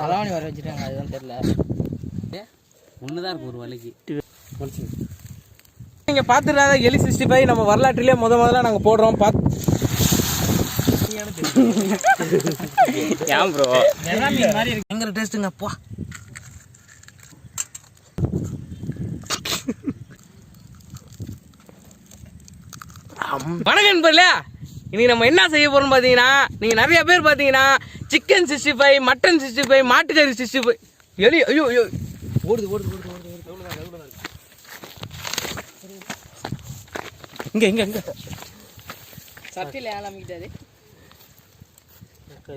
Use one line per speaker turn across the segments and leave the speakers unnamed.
தலைவாணி வர வச்சுட்டாங்க அதுதான் தெரியல. ஒன்று தான் இருக்கு ஒரு வலைக்கு.
நீங்க பாத்துறாத எலி சிக்ஸ்டி ஃபைவ் நம்ம வரலாற்றிலே முத முதல்ல நாங்க போடுறோம். பாத்து
ஏன் ப்ரோ
பயங்கர டேஸ்ட்டுங்க அப்பா வணக்கம் நண்பர்களே இன்னைக்கு நம்ம என்ன செய்ய போறோம் பார்த்தீங்கன்னா நீங்க நிறைய பேர் பார்த்தீங்கன்னா chicken sixty five mutton sixty five மாட்டுக்கறி சிக்ஸ்டி ஃபைவ் எலி ஐயோ ஐயோ. ஓடுது ஓடுது ஓடுது ஓடுது ஓடுது. இங்க இங்க இங்க.
சட்டியில் ஏழாமிக்கிட்டாரு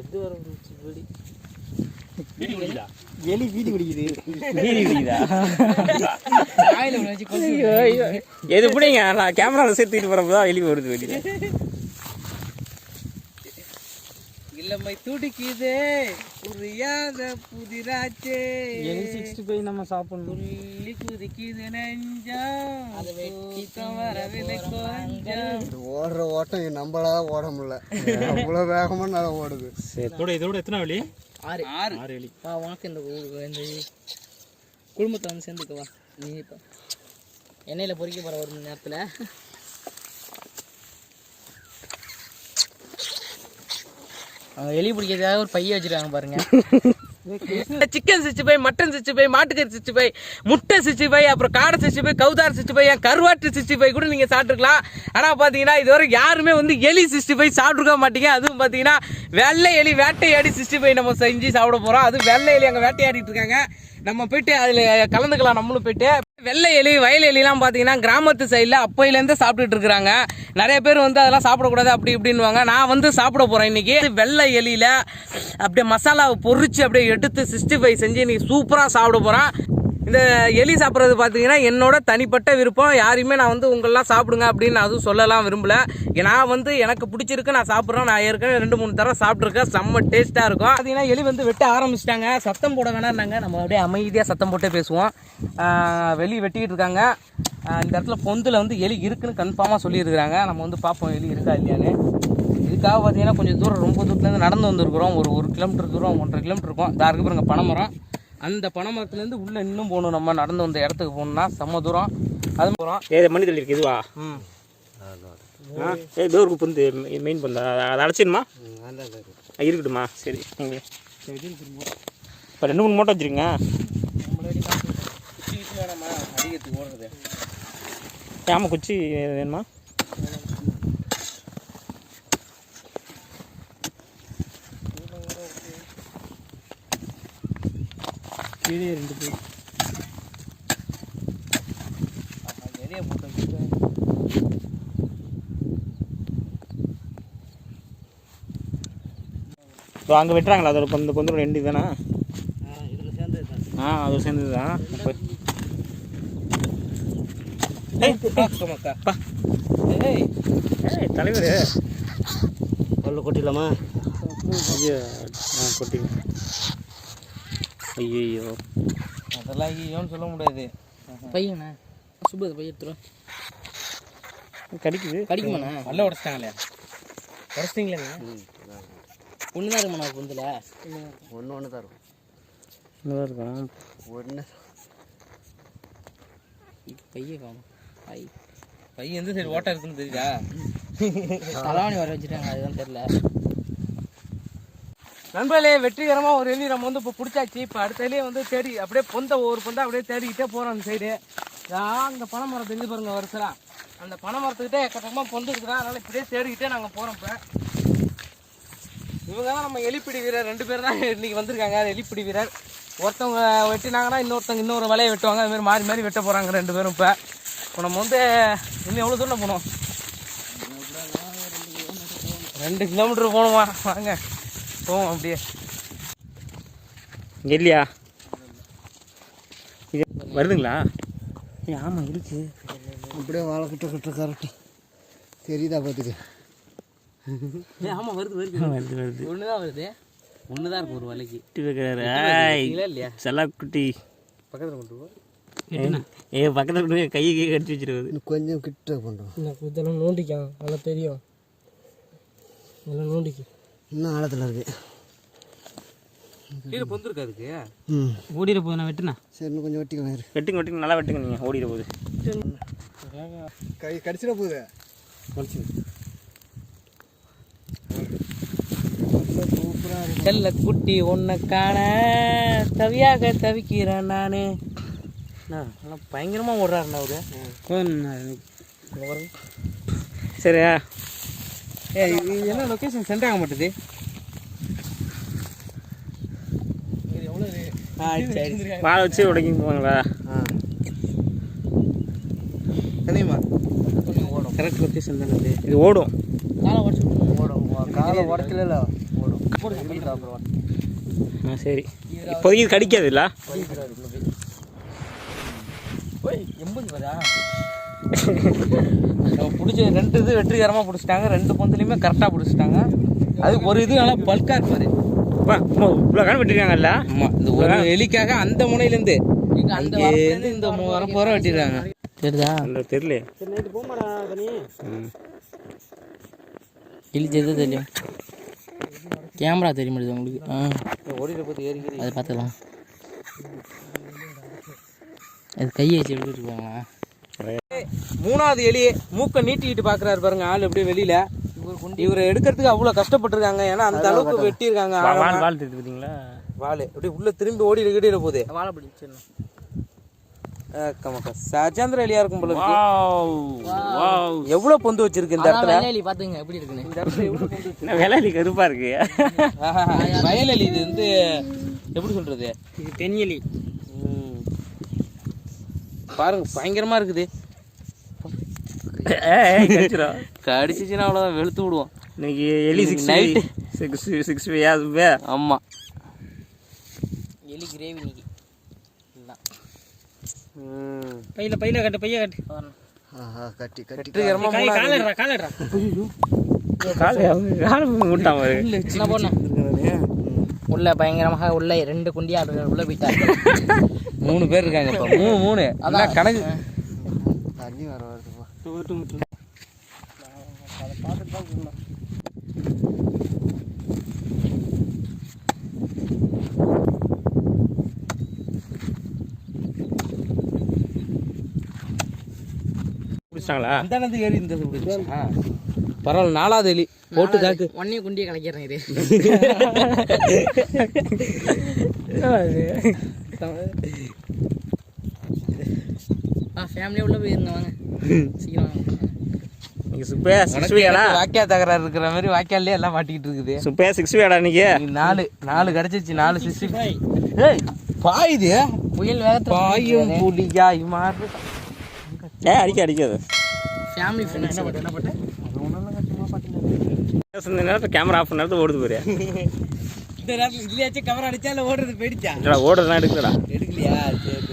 இது வர வெடி.
எலி வீடி பிடிக்குது வீடி ஐயோ. எது பிடிங்க நான் கேமராவில் சேர்த்துட்டு போகிறப்ப தான் வெளியே வருது வெளியே
இளமை துடிக்குதே. புரியாத புதிராச்சே.
சிக்ஸ்டி ஃபைவ் நம்ம சாப்பிடணும்.
துள்ளி குதிக்குது நெஞ்சம். தூக்கம் வரவில்லை கொஞ்சம்.
ஓடுற ஓட்டம் நம்மளா ஓட முடியல. அவ்வளோ வேகமாக நல்லா ஓடுது.
சரி கூட இதோட எத்தனை வழி
ஆறு.
ஆறு.
ஆறு எலி
வா உனக்கு இந்த குடும்பத்தை வந்து சேர்ந்துக்க வா. நீ இப்போ எண்ணெயில் பொறிக்க போகிற ஒரு மணி நேரத்தில். எலி பிடிக்கிறதுக்காக ஒரு பைய வச்சிருக்காங்க பாருங்க.
சிக்கன் சிச்சு ஃபைவ் மட்டன் சிச்சு போய் மாட்டுக்கறி சிச்சு போய் முட்டை சிச்சு போய் அப்புறம் காடை சிச்சு ஃபைவ் கவுதார் சிச்சு ஃபைவ் என் கருவாட்டு சிச்சு ஃபைவ் கூட நீங்கள் சாப்பிட்டுருக்கலாம். ஆனால் பார்த்தீங்கன்னா இதுவரை யாருமே வந்து எலி சிச்சு ஃபைவ் சாப்பிட்ருக்க மாட்டீங்க. அதுவும் பார்த்தீங்கன்னா வெள்ளை எலி வேட்டையாடி சிச்சு ஃபைவ் நம்ம செஞ்சு சாப்பிட போகிறோம் அது வெள்ளை எலி அங்கே வேட்டையாடிட்டு இருக்காங்க. நம்ம போயிட்டு அதில் கலந்துக்கலாம் நம்மளும் போயிட்டு. வெள்ளை எலி வயல் எலிலாம் பார்த்தீங்கன்னா கிராமத்து சைடில் அப்போயிலேருந்து சாப்பிட்டுட்டு இருக்கிறாங்க. நிறைய பேர் வந்து அதெல்லாம் சாப்பிடக்கூடாது அப்படி இப்படின்னுவாங்க. நான் வந்து சாப்பிட போகிறேன் இன்றைக்கி வெள்ளை எலியில் அப்படியே மசாலாவை பொரிச்சு அப்படியே எடுத்து சிக்ஸ்டி ஃபைவ் செஞ்சு இன்றைக்கி சூப்பராக சாப்பிட போகிறேன் இந்த எலி சாப்பிட்றது பார்த்தீங்கன்னா என்னோட தனிப்பட்ட விருப்பம். யாரையுமே நான் வந்து உங்களெலாம் சாப்பிடுங்க அப்படின்னு நான் அதுவும் சொல்லலாம் விரும்பலை. நான் வந்து எனக்கு பிடிச்சிருக்கு நான் சாப்பிட்றேன் நான் ஏற்கனவே ரெண்டு மூணு தடவை சாப்பிட்ருக்கேன். செம்ம டேஸ்ட்டாக இருக்கும். பார்த்தீங்கன்னா எலி வந்து வெட்ட ஆரம்பிச்சிட்டாங்க. சத்தம் போட வேணாம்னாங்க. நம்ம அப்படியே அமைதியாக சத்தம் போட்டே பேசுவோம். வெளி வெளியே வெட்டிக்கிட்டு இருக்காங்க. இந்த இடத்துல பொந்தில் வந்து எலி இருக்குன்னு கன்ஃபார்மாக சொல்லியிருக்கிறாங்க. நம்ம வந்து பார்ப்போம் எலி இருக்கா இல்லையான்னு. இதுக்காக பார்த்தீங்கன்னா கொஞ்சம் தூரம் ரொம்ப தூரத்துலேருந்து நடந்து வந்திருக்கிறோம். ஒரு ஒரு கிலோமீட்டர் தூரம் ஒன்றரை கிலோமீட்டர் இருக்கும். இதா இருக்கு பாருங்க பனைமரம். அந்த பனைமரத்துலேருந்து உள்ளே இன்னும் போகணும். நம்ம நடந்து வந்த இடத்துக்கு போகணும்னா செம்ம தூரம். அது போகிறோம்
ஏ மணி தள்ளி இருக்கு இதுவா?
ம்.
ஆ? ஏ டோருக்கு புந்து மெயின் பந்தா. அதை அடைச்சிடுமா இருக்கட்டுமா சரி நீங்கள் இப்போ ரெண்டு மூணு மூட்டை வச்சுருங்க.
வேணாமா அதிகத்துக்கு ஓடுறது.
ஆமாம் குச்சி வேணுமா? கீழே ரெண்டு பேர்
நிறைய போட்டு
ஸோ அங்கே வெட்டுறாங்களா அதோட இந்த பொந்தோட ரெண்டு தானே
இதில் சேர்ந்தது தான்
ஆ அது சேர்ந்தது தான் இப்போ
மக்கா
பா.
ஏய்
ஏய் தலைவர்
கொட்டிடலாமா?
ஐயோ ஆ கொட்டி ஐயோ
அதெல்லாம் ஐயோன்னு சொல்ல முடியாது.
பையண்ணா சுபது பைய எடுத்துரும்
கடிக்குது.
கடிக்குமாண்ணா?
பல்ல உடச்சிட்டாங்களே உடச்சிட்டிங்களேங்க
ஒன்று தான் இருக்குமாண்ணா பொந்தில்?
ஒன்று ஒன்று தான் இருக்கும்.
நல்லா இருக்கும்
ஒன்று
பைய காணும். பை
பையன் எந்த சைடு ஓட்டை இருக்குன்னு தெரியுதா?
தலைவாணி வர வச்சுட்டாங்க அதுதான் தெரியல.
நண்பர்களே வெற்றிகரமாக ஒரு எலி நம்ம வந்து இப்போ பிடிச்சாச்சு. இப்போ அடுத்த எலியை வந்து தேடி அப்படியே பொந்த ஒரு பொந்த அப்படியே தேடிக்கிட்டே போகிறோம் அந்த சைடு அந்த பனை மரம் தெரிஞ்சு பாருங்க வருஷம் அந்த பனை மரத்துக்கிட்டே எக்கச்சக்கமாக பொந்து அதனால் இப்படியே தேடிக்கிட்டே நாங்கள் போகிறோம் இப்போ. இவங்க தான் நம்ம எலிப்பிடி வீரர். ரெண்டு பேர் தான் இன்னைக்கு வந்திருக்காங்க. எலிப்பிடி வீரர். ஒருத்தவங்க வெட்டினாங்கன்னா இன்னொருத்தவங்க இன்னொரு வலையை வெட்டுவாங்க. அதுமாரி மாறி மாறி வெட்ட போகிறாங்க ரெண்டு பேரும் இப்போ. இப்போ நம்ம வந்து இன்னும் எவ்வளோ தூரம் போகணும்? ரெண்டு கிலோமீட்டர் போகணுமா? வாங்க. போவோம் அப்படியே.
இங்கே இல்லையா? இது வருதுங்களா? ஆமாம் இருக்கு.
அப்படியே வாழை கிட்ட கிட்ட கரெக்டாக தெரியுதா பார்த்துக்க
ஆமாம் வருது வருது.
வருது வருது.
ஒன்று தான் வருது. ஒன்று தான் இருக்கும் ஒரு வலைக்கு.
குட்டி வைக்கிறாரு. ஆய்
இல்லையா இல்லையா?
செல்லா குட்டி
பக்கத்தில் கொண்டு போ.
ஏ பக்கத்தில் கொண்டு போய் கையை கையை கடிச்சு வச்சிருக்குது
இன்னும் கொஞ்சம் கிட்ட பண்ணுறோம்
இதெல்லாம் நோண்டிக்கும் நல்லா தெரியும். இதெல்லாம் நோண்டிக்கு.
இன்னும் ஆழத்தில் இருக்கு.
கீழே பொந்து இருக்கா அதுக்கு?
ம்.
ஓடிட போது நான் வெட்டுனா
சரி இன்னும் கொஞ்சம் வெட்டிக்கலாம் இரு
வெட்டுங்க வெட்டுங்க நல்லா வெட்டுங்க நீங்கள் ஓடிட போகுது.
கை கடிச்சிட போகுது. சூப்பராக இருக்கு
செல்ல குட்டி உன்னை காண தவியாக தவிக்கிறேன் நானு. அண்ணா, நல்லா பயங்கரமா ஓடுறாருண்ணா அவரு.
சரி
ஏ இது என்ன லொகேஷன் சென்ட் ஆக மாட்டுது. ஆ.
வாழை வச்சு உடைக்கி போங்களா?
கனிமா கரெக்ட் லொகேஷன் தானே இது.
இது ஓடும்.
காலை உடச்சு
ஓடும். காலை உடக்கல ஓடும்.
ஆ சரி. இப்போதைக்கு இது கடிக்காது இல்லை
எண்பது ரூபாயா பிடிச்ச ரெண்டு இது வெற்றிகரமாக பிடிச்சிட்டாங்க. ரெண்டு பொந்துலையுமே கரெக்டாக பிடிச்சிட்டாங்க. அது ஒரு இது நல்லா பல்காக இருப்பாரு
இவ்வளோ காலம் வெட்டிருக்காங்கல்ல?
ஆமாம் இந்த ஒரு எலிக்காக அந்த முனையிலேருந்து அந்த இருந்து இந்த வரப்பு வர வெட்டிடுறாங்க
தெரியுதா?
தெரியல
இழிச்சது தெரியும்? கேமரா தெரிய முடியுது உங்களுக்கு. ஆ.
ஓடிட போது ஏறி
அதை பார்த்துக்கலாம். அது கையை வச்சு எப்படி இருக்காங்களா
மூணாவது எலி மூக்கை நீட்டிக்கிட்டு பார்க்குறாரு பாருங்க ஆள் எப்படியே வெளியில. இவரை எடுக்கிறதுக்கு அவ்வளோ கஷ்டப்பட்டிருக்காங்க. ஏன்னா அந்த அளவுக்கு வெட்டியிருக்காங்க
வால் தெரியுது பார்த்தீங்களா
வாள். அப்படியே உள்ள திரும்பி ஓடி கிட்டிட போகுது.
வாழை
கமக்கா சஜாந்திர எலியா இருக்கும் போல இருக்கு.
வாவ். வாவ்.
எவ்வளவு பொந்து வச்சிருக்கு இந்த இடத்துல?
வெள்ளையலி பார்த்துங்க எப்படி இருக்குன்னு.
இந்த இடத்துல எவ்வளவு பொந்து
என்ன விலைலி கருப்பா இருக்கு.
வயல் எலி இது வந்து எப்படி சொல்றது?
இது தென்யலி
ம். பாருங்க பயங்கரமா இருக்குது. கடிச்சிச்சுன்னா அவ்வளோதான் வெளுத்து விடுவோம்.
இன்னைக்கு எலி சிக்ஸ்
night.
சிக்ஸ் சிக்ஸ் வே
ஆமா.
எலி கிரேவி இன்னைக்கு.
பையில பையில கட்டு பைய கட்டு.
ஆஹா கட்டி கட்டி.
காலடுறா
உள்ள பயங்கரமாக உள்ள ரெண்டு குண்டியா உள்ள போயிட்டாரு
மூணு பேர் இருக்காங்க இப்போ. மூணு மூணு. அதான். கணக்கு?
வருதுப்பா
பிடிச்சிட்டாங்களா
அந்த இடத்துக்கு ஏறி இந்த பிடிச்சா பரவாயில்ல நாலாவது எலி. போட்டு தாக்கு
ஒன்னையும் குண்டியை கலைக்கிறேன் இது. ஆ ஃபேமிலியாக உள்ள போயிருங்க வாங்க. சீக்கிரம் வாங்க
நீங்க சுப்பையா சிக்ஸ் வேடா
வாக்கியா தகராறு இருக்கிற மாதிரி வாக்கியாலே எல்லாம் மாட்டிக்கிட்டு இருக்குது.
சுப்பையா சிக்ஸ் வேடா இன்னைக்கு
நாலு நாலு கிடைச்சிச்சு நாலு சிக்ஸ்டி ஏய் பாயுது
புயல் வேகத்தில்
பாயும் புலியாய் மாறு.
ஏ அடிக்க அடிக்காது.
ஃபேமிலி ஃப்ரெண்ட்ஸ்
இந்த நேரத்தில் கேமரா ஆஃப் நேரத்தில் ஓடுது பாரு.
இந்த நேரத்தில் இதுலயாச்சும் கவர் அடிச்சா இல்லை ஓடுறது போயிடுச்சா?
ஓடுறதுலாம் எடுக்கலடா.
எடுக்கலையா? சரி.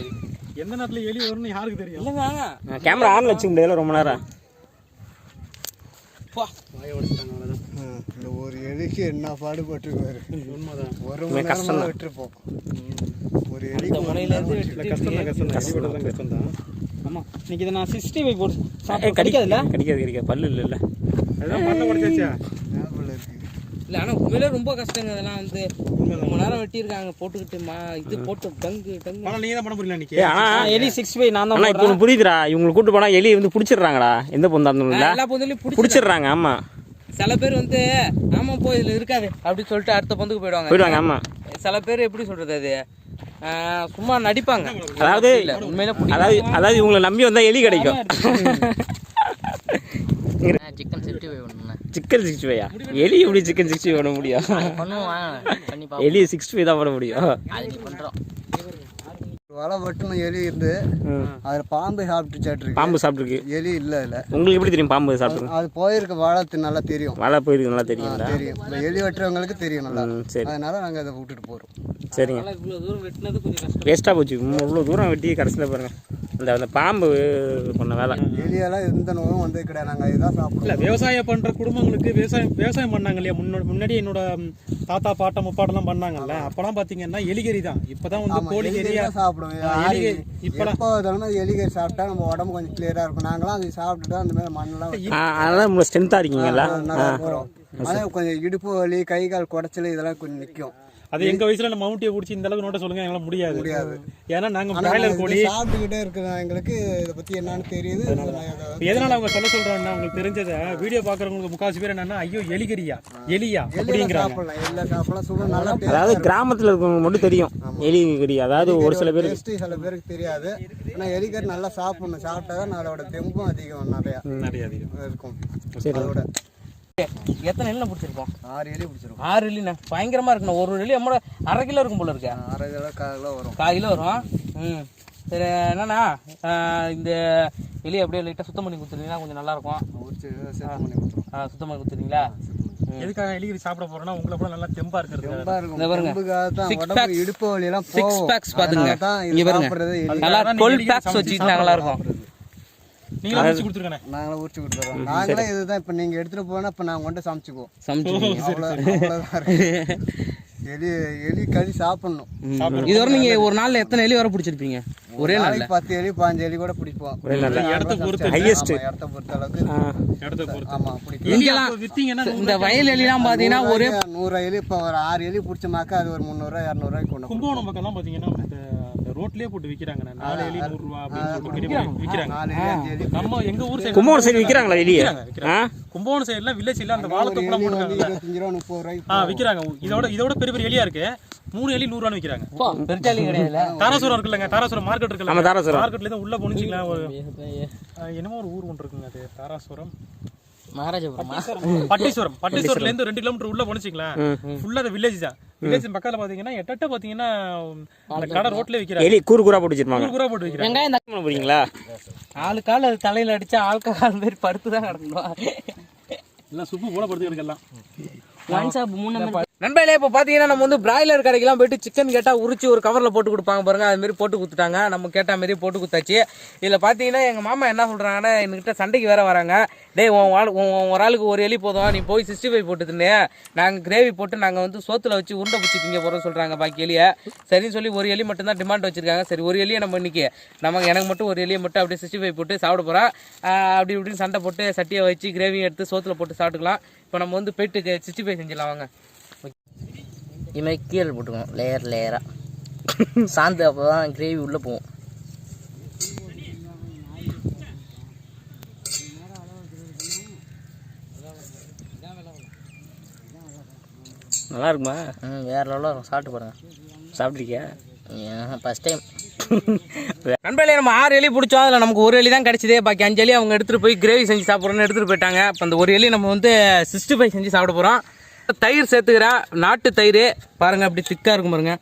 எந்த நேரத்தில் எலி வரும்னு யாருக்கு தெரியும்?
இல்லைங்க.
கேமரா ஆன்ல வச்சுக்க முடியல ரொம்ப நேரம்.
இந்த ஒரு எலிக்கு என்ன பாடுபட்டுருக்காரு
உண்மைதான்.
ஒரு மணி
கஷ்டம்
நேரமா
தான்.
விட்டுருப்போம். ஒரு எலிக்கு ஒரு
முனையில இருந்து
இல்லை கஷ்டம் தான் கஷ்டம் தான் கஷ்டம் தான் ஆமாம் இன்னைக்கு இதை நான் சிக்ஸ்டி ஃபைவ் போட்டு
கடிக்காதுல்ல கடிக்காது கடிக்காது. பல்லு இல்லைல்ல.
அதுதான் பண்ண உடச்சாச்சா
ஞாபகம் இருக்கு
இல்லை ஆனால் உண்மையிலே ரொம்ப கஷ்டங்க. இதெல்லாம் வந்து ரொம்ப நேரம் வெட்டியிருக்காங்க போட்டுக்கிட்டு மா இது போட்டு டங்கு டங்கு.
பணம் நீங்கள் தான் பண்ண போறீங்களா இன்னைக்கு?
ஏ ஆனா
எலி சிக்ஸ் ஃபைவ் நான்
ஆனா இப்போ ஒன்று புரியுதுடா. இவங்களை கூட்டு போனா எலி வந்து பிடிச்சிடுறாங்கடா. எந்த பொந்தா இருந்தாலும்
எல்லா பொந்துலையும் பிடிச்சி
பிடிச்சிடுறாங்க ஆமா.
சில பேர் வந்து ஆமா போ இதுல இருக்காது அப்படின்னு சொல்லிட்டு அடுத்த பொந்துக்கு போயிடுவாங்க.
போயிடுவாங்க ஆமா.
சில பேர் எப்படி சொல்றது அது? சும்மா நடிப்பாங்க.
அதாவது
இல்ல, உண்மையில பிடிக்கும்.
அதாவது அதாவது இவங்களை நம்பி வந்தா எலி கிடைக்கும்.
சிக்கன் சிக்ஸ்டி ஃபைவ் பண்ணுண்ணே
சிக்கன் சிக்ஸ்டி ஃபைவா எலி எப்படி சிக்கன் சிக்ஸ்டி பண்ண முடியும்?
பண்ணுவோம்
எலி சிக்ஸ்டி ஃபைவ் தான் பண்ண முடியும்.
அது நீ பண்ணுறோம்
வலை வெட்டின எலி இருந்து அதில் பாம்பு சாப்பிட்டுச்சாட்டிருக்கு
பாம்பு சாப்பிட்டுருக்கு.
எலி இல்லை இல்லை
உங்களுக்கு எப்படி தெரியும் பாம்பு சாப்பிட்டு
அது போயிருக்க வாழத்து நல்லா தெரியும்.
வலை போயிருக்கு நல்லா தெரியும்டா
தெரியும். இந்த எலி வெட்டுறவங்களுக்கு தெரியும் நல்லா.
சரி.
அதனால நாங்கள் அதை விட்டுட்டு போகிறோம்
சரிங்க.
அதனால இவ்வளவு தூரம் வெட்டினது கொஞ்சம் கஷ்டம்.
வேஸ்ட்டாக போச்சு. இவ்வளோ தூரம் வெட்டி கடைசியில் பாருங்க. அந்த அந்த பாம்பு பண்ண வேலை.
எலியெல்லாம் எந்த நோயும் வந்து கிடையாது. நாங்கள் இதுதான்
இல்லை
சாப்பிடுவோம்
விவசாயம் பண்ணுற குடும்பங்களுக்கு விவசாயம் விவசாயம் பண்ணாங்க இல்லையா? முன்னாடி முன்னாடி என்னோட தாத்தா பாட்டா முப்பாட்டெல்லாம் பண்ணாங்கல்ல? அப்போலாம் பார்த்தீங்கன்னா எலிகறி தான். இப்போ தான் வந்து
எலிகறி தான் சாப்பிடுவோம்.
இப்பலாம்
தினமும் எலிகறி சாப்பிட்டா நம்ம உடம்பு கொஞ்சம் கிளியராக இருக்கும். நாங்களாம் அதை சாப்பிட்டுட்டு அந்த மாதிரி மண்ணெல்லாம்
அதனால நம்மள ஸ்ட்ரென்த்தாக இருக்கீங்கல்ல?
நல்லா இருக்கிறோம் ஆனால் கொஞ்சம் இடுப்பு வலி கை கால் குடைச்சல் இதெல்லாம் கொஞ்சம் நிற்கும்
அது எங்க வயசுல நம்ம மவுண்டியை பிடிச்சி இந்த அளவுக்கு நோட்ட சொல்லுங்க எங்களால முடியாது.
முடியாது.
ஏன்னா நாங்க பிராய்லர் கோழி
சாப்பிட்டுக்கிட்டே இருக்கிற எங்களுக்கு இதை பற்றி என்னன்னு தெரியுது.
எதனால அவங்க சொல்ல சொல்றாங்கன்னா உங்களுக்கு தெரிஞ்சதை வீடியோ பாக்குறவங்களுக்கு முக்காசி பேர் என்னன்னா ஐயோ எலிகரியா எலியா அப்படிங்கிறாங்க.
அதாவது கிராமத்தில் இருக்கவங்க மட்டும் தெரியும் எலி கடி அதாவது ஒரு சில பேருக்கு
சில பேருக்கு தெரியாது. ஆனால் எலிக்கறி நல்லா சாப்பிடணும். சாப்பிட்டா தான் அதோட தெம்பும் அதிகம் நிறையா
நிறைய அதிகம்.
இருக்கும்.
சரி.
அதோட
எத்தனை எல்லாம் பிடிச்சிருக்கோம்?
ஆறு எலி பிடிச்சிருக்கும்.
ஆறு எலிண்ணா பயங்கரமா இருக்குண்ணா. ஒரு எலி நம்மளோட அரை கிலோ இருக்கும் போல இருக்கு.
அரை கிலோ கால் கிலோ வரும்.
கால் கிலோ வரும். ம். சரி என்னண்ணா? ஆஹ் இந்த எலி அப்படியே லைட்டாக சுத்தம் பண்ணி கொடுத்துருந்தீங்கன்னா கொஞ்சம் நல்லா இருக்கும் ஆ, சுத்தம் பண்ணி கொடுத்துருங்களா
எதுக்காக எலிகரி சாப்பிட போறோம்னா உங்களை நல்லா தெம்பா இருக்கிறது
தெம்பா இருக்கும். இடுப்பு வலி எல்லாம்
சிக்ஸ் பேக்ஸ்
எலி.
நல்லா
அதான்
டுவெல்
எலிக்கு
பேக்ஸ்
சமைச்சு
வச்சுக்கிட்டு நல்லா இருக்கும்.
கொடுத்துருக்கேன்
நாங்களே உரிச்சு கொடுத்துறோம். நாங்களே இதுதான். இப்போ நீங்கள் எடுத்துகிட்டு போனால் இப்போ நாங்கள் கொண்டு சமைச்சுக்குவோம்.
சமைச்சு
அவ்வளோ அவ்வளோதான் இருக்கு. எலி எலி கறி சாப்பிடணும்.
இதுவரை நீங்க ஒரு நாள்ல எத்தனை எலி வர பிடிச்சிருப்பீங்க? ஒரே நாள்ல.
நாளைக்கு பத்து எலி பாஞ்சு எலி கூட பிடிப்போம்.
ஒரே.
இடத்த பொறுத்து.
இடத்த பொறுத்த அளவுக்கு
இடத்த பொறுத்து.
ஆமாம் பிடிக்கும்.
இந்த வயல் எலிலாம் பாத்தீங்கன்னா ஒரே
நூறு எலி இப்போ ஒரு ஆறு எலி பிடிச்சமாக்கா அது ஒரு முந்நூறுரூவா இரநூறுவாய்க்கு கொண்டு.
கும்பகோணம் பக்கம்லாம் இந்த ரோட்லயே போட்டு விக்கிறாங்க நாலு எலி நூறு ரூபா அப்படின்னு சொல்லிட்டு பெரிய பெரிய விக்கிறாங்க. நம்ம எங்க ஊர் சைடு
கும்பகோணம் சைடு விற்கிறாங்களா எலியை ஆ?
கும்பகோணம் சைடுல வில்லேஜ் இல்ல அந்த
எலி வந்து
போட்டுருக்காங்க ஆ விக்கிறாங்க. இதோட இதோட பெரிய பெரிய எலியா இருக்கு. மூணு எலி நூறு ரூபான்னு விக்கிறாங்க தாராசுரம் இருக்குல்லங்க. தாராசுரம் மார்க்கெட் இருக்குல்ல
தாராசுரம்.
மார்க்கெட்ல இருந்து உள்ள போனிச்சிங்களா ஆ, என்னமோ ஒரு ஊர் ஒன்று இருக்குங்க அது. தாராசுரம்.
மகாராஜபுரமா?
பட்டீஸ்வரம். பட்டீஸ்வரம்ல இருந்து ரெண்டு கிலோமீட்டர் உள்ள போனிச்சிங்களா ஃபுல்லா அந்த வில்லேஜ் தான். வில்லேஜ் பக்கத்துல பாத்தீங்கன்னா எட்டட்ட பாத்தீங்கன்னா அந்த கடை ரோட்ல விக்கிறாங்க.
எலி கூறு கூறா போட்டு வச்சிருப்பாங்க.
போட்டு விக்கிறாங்க.
வெங்காயம்
போறீங்களா
ஆளு கால் அது தலையில அடிச்சா ஆல்கஹால் மாதிரி படுத்து தான் கிடக்கணும்
எல்லாம் சுப்பு போல படுத்துக்கிறதுக்கு எல்லாம்.
ஒன் ஷாப் மூணு நண்பர்களே இப்போ பார்த்தீங்கன்னா நம்ம வந்து பிராய்லர் கடைக்கெல்லாம் போயிட்டு சிக்கன் கேட்டால் உரிச்சு ஒரு கவரில் போட்டு கொடுப்பாங்க பாருங்கள் அதுமாரி போட்டு கொடுத்துட்டாங்க. நம்ம கேட்ட மாரி போட்டு கொடுத்தாச்சு. இதில் பார்த்தீங்கன்னா எங்கள் மாமா என்ன சொல்கிறாங்கன்னா என்கிட்ட சண்டைக்கு வேறு வராங்க. டேய் உன் ஆள் உன் ஒரு ஆளுக்கு ஒரு எலி போதும். நீ போய் சிக்ஸ்டி ஃபைவ் போட்டு தின்னு நாங்கள் கிரேவி போட்டு நாங்கள் வந்து சோத்தில் வச்சு உருண்டை பிடிச்சி திங்க போகிறோம் சொல்கிறாங்க பாக்கி எலியை. சரின்னு சொல்லி ஒரு எலி மட்டும் தான் டிமாண்ட் வச்சுருக்காங்க. சரி ஒரு எலியை நம்ம இன்றைக்கி நமக்கு எனக்கு மட்டும் ஒரு எலியை மட்டும் அப்படியே சிக்ஸ்டி ஃபைவ் போட்டு சாப்பிட போகிறோம் அப்படி இப்படின்னு சண்டை போட்டு சட்டியை வச்சு கிரேவியும் எடுத்து சோத்தில் போட்டு சாப்பிட்டுக்கலாம். இப்போ நம்ம வந்து போயிட்டு சிக்ஸ்டி ஃபைவ் செஞ்சிடலாம். வாங்க. இதுமாதிரி கீழே போட்டுக்கணும் லேயர் லேயராக சாந்து அப்போ தான் கிரேவி உள்ளே போகும்.
நல்லா இருக்குமா?
ம் வேறு லெவலில் இருக்கும். சாப்பிட்டு பாருங்க.
சாப்பிட்ருக்கியா
ஃபஸ்ட் டைம் நண்பர்களே நம்ம ஆறு எலி பிடிச்சோம். அதில் நமக்கு ஒரு எலி தான் கிடச்சிது. பாக்கி அஞ்சு எலி அவங்க எடுத்துகிட்டு போய் கிரேவி செஞ்சு சாப்பிட்றோன்னு எடுத்துகிட்டு போயிட்டாங்க. இப்போ அந்த ஒரு எலி நம்ம வந்து சிக்ஸ்டி ஃபைவ் செஞ்சு சாப்பிட போகிறோம் தயிர் சேர்த்துக்கிறேன் நாட்டு தயிர். பாருங்கள் அப்படி திக்காக இருக்கும் பாருங்க.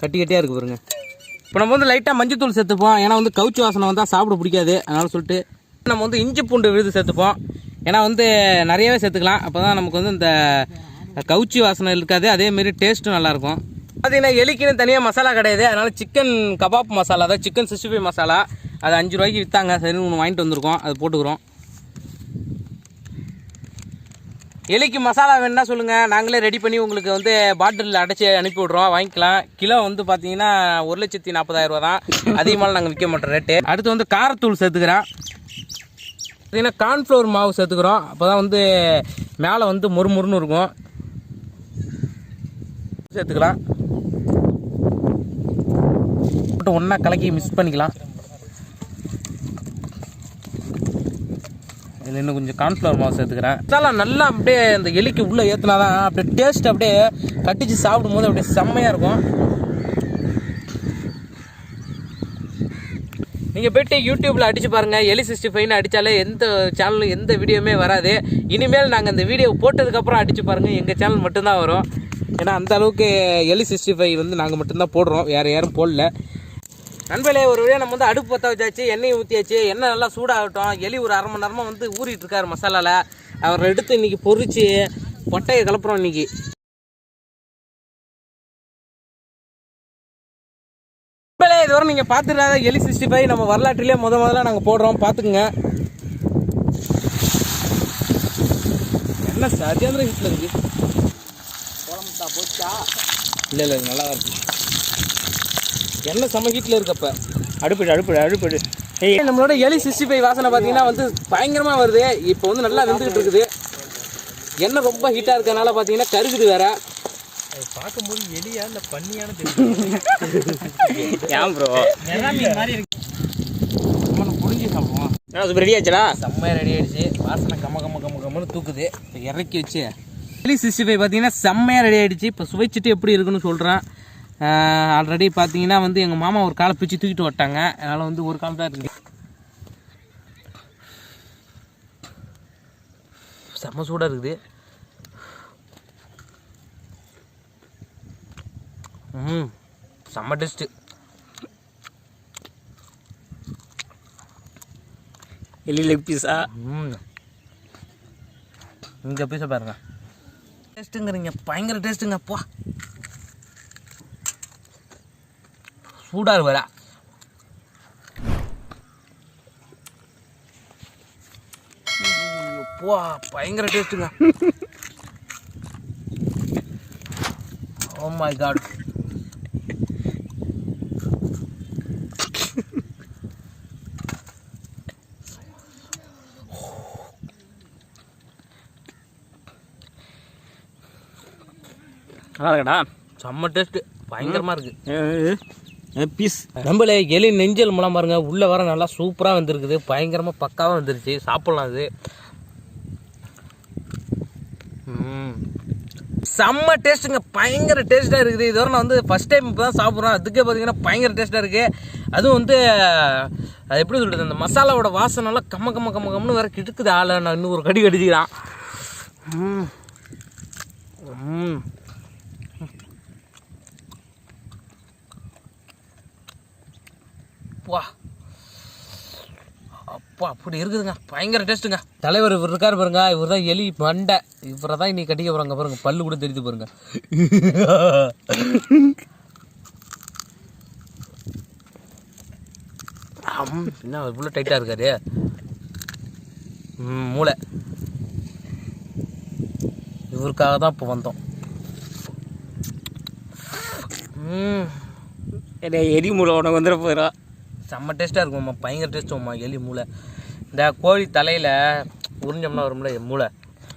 கட்டி கட்டியாக இருக்கு பாருங்க. இப்போ நம்ம வந்து லைட்டாக மஞ்சத்தூள் சேர்த்துப்போம். ஏன்னா வந்து கவுச்சி வாசனை வந்தால் சாப்பிட பிடிக்காது. அதனால சொல்லிட்டு நம்ம வந்து இஞ்சி பூண்டு விழுது சேர்த்துப்போம். ஏன்னா வந்து நிறையவே சேர்த்துக்கலாம். அப்போ தான் நமக்கு வந்து இந்த கவுச்சி வாசனை இருக்காது. அதேமாரி டேஸ்ட்டும் நல்லாயிருக்கும் பார்த்தீங்கன்னா எலிக்குன்னு தனியாக மசாலா கிடையாது. அதனால் சிக்கன் கபாப் மசாலா அதாவது சிக்கன் சிக்ஸ்டி ஃபைவ் மசாலா அது அஞ்சு ரூபாய்க்கு விற்றாங்க சரி ஒன்று வாங்கிட்டு வந்திருக்கோம். அது போட்டுக்கிறோம். எலிக்கு மசாலா வேணும்னா சொல்லுங்கள் நாங்களே ரெடி பண்ணி உங்களுக்கு வந்து பாட்டிலில் அடைச்சி அனுப்பி விட்றோம். வாங்கிக்கலாம். கிலோ வந்து பார்த்தீங்கன்னா ஒரு லட்சத்தி நாற்பதாயிரரூவா தான். அதிகமாக நாங்கள் விற்க மாட்டோம். ரேட்டு அடுத்து வந்து காரத்தூள் சேர்த்துக்கிறேன். பார்த்தீங்கன்னா கார்ன்ஃப்ளவர் மாவு சேர்த்துக்கிறோம். அப்போ தான் வந்து மேலே வந்து முறுமுறுன்னு இருக்கும். சேர்த்துக்கலாம். ஒன்றா கலக்கி மிக்ஸ் பண்ணிக்கலாம். இதில் இன்னும் கொஞ்சம் கார்ன்ஃப்ளவர் மாவு சேர்த்துக்கிறேன். இதெல்லாம் நல்லா அப்படியே இந்த எலிக்கு உள்ளே ஏற்றினா தான் அப்படியே டேஸ்ட் அப்படியே கட்டிச்சு சாப்பிடும்போது அப்படியே செம்மையாக இருக்கும். நீங்கள் போயிட்டு யூடியூப்பில் அடித்து பாருங்கள் எலி சிக்ஸ்டி ஃபைவ்னு அடித்தாலே எந்த சேனலும் எந்த வீடியோவுமே வராது. இனிமேல் நாங்கள் இந்த வீடியோ போட்டதுக்கப்புறம் அடித்து பாருங்கள் எங்கள் சேனல் மட்டும்தான் வரும். ஏன்னா அந்த அளவுக்கு எலி சிக்ஸ்டி ஃபைவ் வந்து நாங்கள் மட்டும்தான் போடுறோம். வேறு யாரும் போடல. நண்பர்களே ஒரு வழியாக நம்ம வந்து அடுப்பு பற்ற வச்சாச்சு எண்ணெய் ஊற்றியாச்சு எண்ணெய் நல்லா சூடாகட்டும். எலி ஒரு அரை மணி நேரமாக வந்து ஊறிட்டு இருக்காரு மசாலாவில் அவரை எடுத்து இன்னைக்கு பொறிச்சு பொட்டையை கலப்புறோம் இன்னைக்கு. நண்பர்களே இதுவரை நீங்கள் பார்த்துடாத எலி சிக்ஸ்டி ஃபைவ் நம்ம வரலாற்றிலே முத முதல்ல நாங்கள் போடுறோம். பார்த்துக்குங்க. என்ன சத்யேந்திர ஹிட்ல இருக்கு இல்லை இல்லை நல்லா இருக்கு. என்ன செம்ம ஹீட்டில் இருக்கப்ப.
அடுப்பிடு அடுப்பிடு அடுப்பிடு ஏய்.
நம்மளோட எலி சிக்ஸ்டி ஃபைவ் வாசனை பார்த்தீங்கன்னா வந்து பயங்கரமாக வருது. இப்போ வந்து நல்லா வெந்துகிட்டு இருக்குது. எண்ணெய் ரொம்ப ஹீட்டாக இருக்கறனால பார்த்தீங்கன்னா கருகுது வேற.
பார்க்கும்போது எலியா இந்த பண்ணியான
ஏன் ப்ரோ
மாதிரி இருக்கு.
புரிஞ்சு சாப்பிடுவோம்.
ரெடி ஆச்சுடா?
செம்மையாக ரெடி ஆயிடுச்சு. வாசனை கம்ம கம்ம கம்ம கம்மன்னு தூக்குது. இப்போ இறக்கி வச்சு. சில்லி சிக்ஸ்டி ஃபைவ் பார்த்தீங்கன்னா செம்மையாக ரெடி ஆயிடுச்சு. இப்போ சுவைச்சிட்டு எப்படி இருக்குன்னு சொல்கிறேன் ஆல்ரெடி பார்த்தீங்கன்னா வந்து எங்கள் மாமா ஒரு காலை பிச்சு தூக்கிட்டு வட்டாங்க அதனால் வந்து ஒரு கால் தான் இருக்கு. செம்ம சூடாக இருக்குது. ம் செம்ம டேஸ்ட்டு
எலி லெக் பீஸா
ம் இங்கே பீஸை பாருங்க. டேஸ்ட்டுங்கிறீங்க பயங்கர டேஸ்ட்டுங்க அப்பா சூடாக வேற அப்பா பயங்கர டேஸ்ட்டுங்க ஓ மை காட்
நல்லா இருக்கடா.
செம்ம டேஸ்ட்டு பயங்கரமாக இருக்குது
பீஸ்
நம்மள எலி நெஞ்சல் மூலம் பாருங்க. உள்ள வர நல்லா சூப்பராக வந்திருக்குது. பயங்கரமா பக்காவாக வந்துருச்சு. சாப்பிடலாம் அது. செம்ம டேஸ்ட்டுங்க. பயங்கர டேஸ்ட்டாக இருக்குது. இதுவரை நான் வந்து ஃபஸ்ட் டைம் இப்போ தான் சாப்பிட்றோம் அதுக்கே பார்த்தீங்கன்னா பயங்கர டேஸ்ட்டாக இருக்குது அதுவும் வந்து அது எப்படி சொல்கிறது அந்த மசாலாவோட வாசனைலாம் கம்ம கம்ம கம்ம கம்னு வேற கிடுக்குது. ஆளை நான் இன்னும் ஒரு கடி கடிச்சிக்கிறான் ம் ம் அப்பா. அப்பா அப்படி இருக்குதுங்க. பயங்கர டேஸ்ட்டுங்க. தலைவர் இவர் இருக்காரு பாருங்க. இவர் தான் எலி மண்டை. இவரை தான் இன்னைக்கு கட்டிக்க போறாங்க பாருங்க. பல்லு கூட தெரியுது பாருங்க. என்ன இவ்வளோ டைட்டாக இருக்காரு? ம், மூளை. இவருக்காக தான் இப்போ வந்தோம். ம்.
எரி மூளை உனக்கு வந்துட போயிடா
செம்ம டேஸ்ட்டாக இருக்கும்மா பயங்கர டேஸ்ட்டுமா எலி மூளை. இந்த கோழி தலையில் உறிஞ்சோம்னா வரும்ல என் மூளை.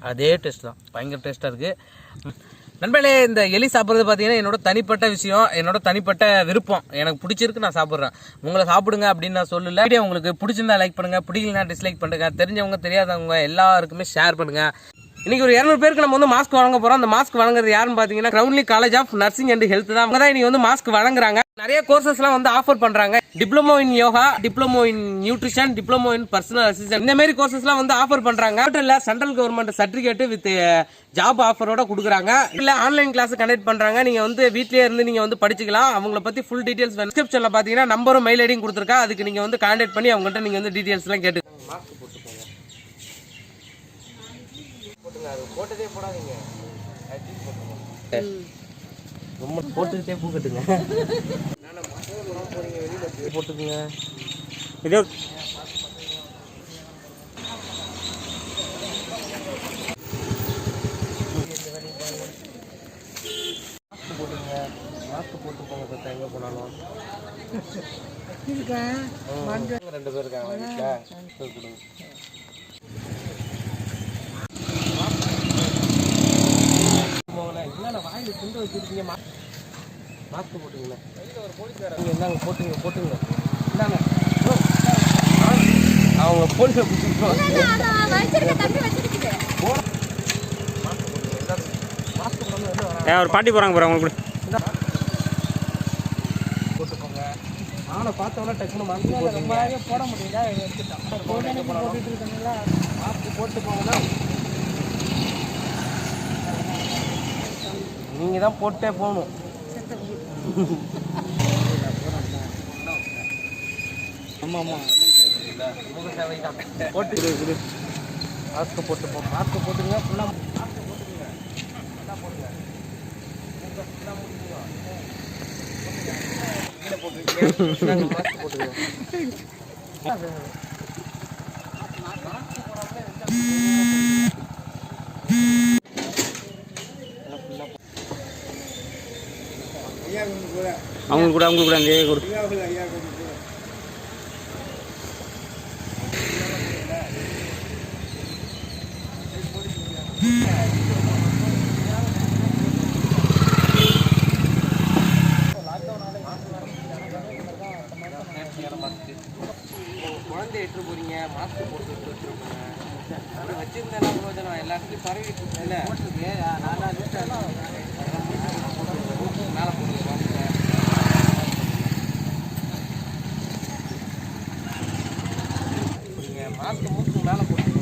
அதே டேஸ்ட் தான் பயங்கர டேஸ்ட்டாக இருக்குது நண்பர்களே இந்த எலி சாப்பிட்றது பார்த்தீங்கன்னா என்னோட தனிப்பட்ட விஷயம் என்னோட தனிப்பட்ட விருப்பம். எனக்கு பிடிச்சிருக்கு நான் சாப்பிட்றேன். உங்களை சாப்பிடுங்க அப்படின்னு நான் சொல்லல. வீடியோ உங்களுக்கு பிடிச்சிருந்தா லைக் பண்ணுங்கள் பிடிக்கலனா டிஸ்லைக் பண்ணுங்க. தெரிஞ்சவங்க தெரியாதவங்க எல்லாருக்குமே ஷேர் பண்ணுங்கள் இன்னைக்கு ஒரு இரநூறு பேருக்கு நம்ம வந்து மாஸ்க் வழங்க போறோம். அந்த மாஸ்க் வழங்குறது யாருன்னு பாத்தீங்கன்னா கிரவுண்ட்லி college of nursing and health தான். அவங்க தான் இன்னைக்கு வந்து மாஸ்க் வழங்குறாங்க. நிறைய கோர்சஸ்லாம் வந்து ஆஃபர் பண்றாங்க. Diploma in yoga diploma in nutrition diploma in personal assistant இந்த மாதிரி கோர்சஸ்லாம் வந்து ஆஃபர் பண்றாங்க. மட்டும் central government certificate with job ஆஃபரோட கொடுக்குறாங்க. இல்ல ஆன்லைன் கிளாஸ் கண்டக்ட் பண்றாங்க. நீங்க வந்து வீட்லயே இருந்து நீங்க வந்து படிச்சுக்கலாம். அவங்கள பத்தி ஃபுல் டீடைல்ஸ் டிஸ்கிரிப்ஷன்ல பாத்தீங்கன்னா நம்பரும் மெயில் ஐடியும் கொடுத்துருக்கா. அதுக்கு நீங்க வந்து கான்டாக்ட் பண்ணி அவங்கள்ட்ட நீங்க வந்து டீடைல்ஸ் எல்லாம் கேட்டு போட்டதே போடாதீங்க. ரொம்ப போட்டுக்கிட்டே பூ கட்டுங்க. போட்டுக்குங்க.
இதோ
மாஸ்க் போட்டு போங்க சார் எங்கே போனாலும். ரெண்டு பேர் இருக்காங்க வீட்டில் கொடுங்க போகல என்னென்ன வாயில் துண்டு வச்சிருக்கீங்க? மா மாஸ்க் போட்டுங்களே இங்கே இந்தாங்க போட்டுங்க போட்டுங்க. இந்தாங்க. அவங்க போலீஸை பிடிச்சிருக்கோம்
ஒரு பாட்டி போகிறாங்க பாரு அவங்களுக்கு
போட்டுக்கோங்க. நானும் பார்த்தோன்னா டக்குனு மாஸ்க்
போட முடியல எடுத்துட்டோம்
மாஸ்க் போட்டு போங்கன்னா நீங்கள் தான் போட்டே போகணும்.
ஆமாம் ஆமாம்
போட்டு மாஸ்க் போட்டு போ மாஸ்க் போட்டுங்க ஃபுல்லாக போட்டுங்க ஃபுல்லாக போட்டுங்க ஃபுல்லாக போட்டுருக்கீங்க போட்டுங்க
ஐயா கொஞ்சம் கூட
அவங்க கூட அவங்க கூட அங்கே கொடு.
மாஸ்க் மூக்கு மேலே போட்டு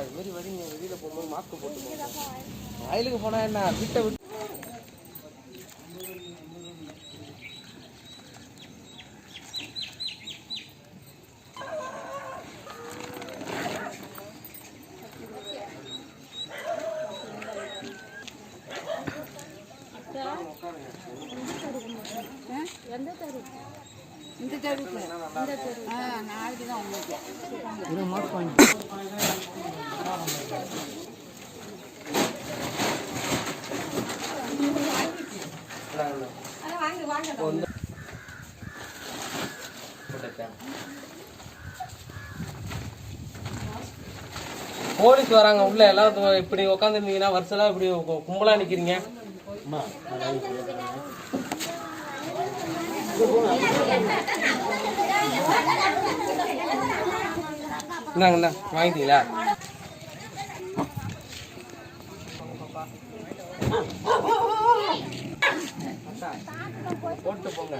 இது மாதிரி வரீங்க வெளியில் போகும்போது மாஸ்க் போட்டு வயலுக்கு போனால் என்ன? வீட்டை விட்டு
எந்த தெரு இந்த தெருவுக்கு இந்த தெரு ஆ நாளைக்கு தான் உங்களுக்கு
போலீஸ் வராங்க உள்ள எல்லாரும் இப்படி உட்காந்துருந்தீங்கன்னா வருஷம் இப்படி கும்பலா நிக்கிறீங்க. இந்தாங்க. வாங்கிட்டீங்களா? போட்டு போங்க.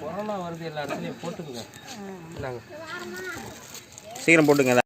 கொரோனா வருது எல்லா இடத்துலையும் போட்டுக்குங்க.
சீக்கிரம் போட்டுங்க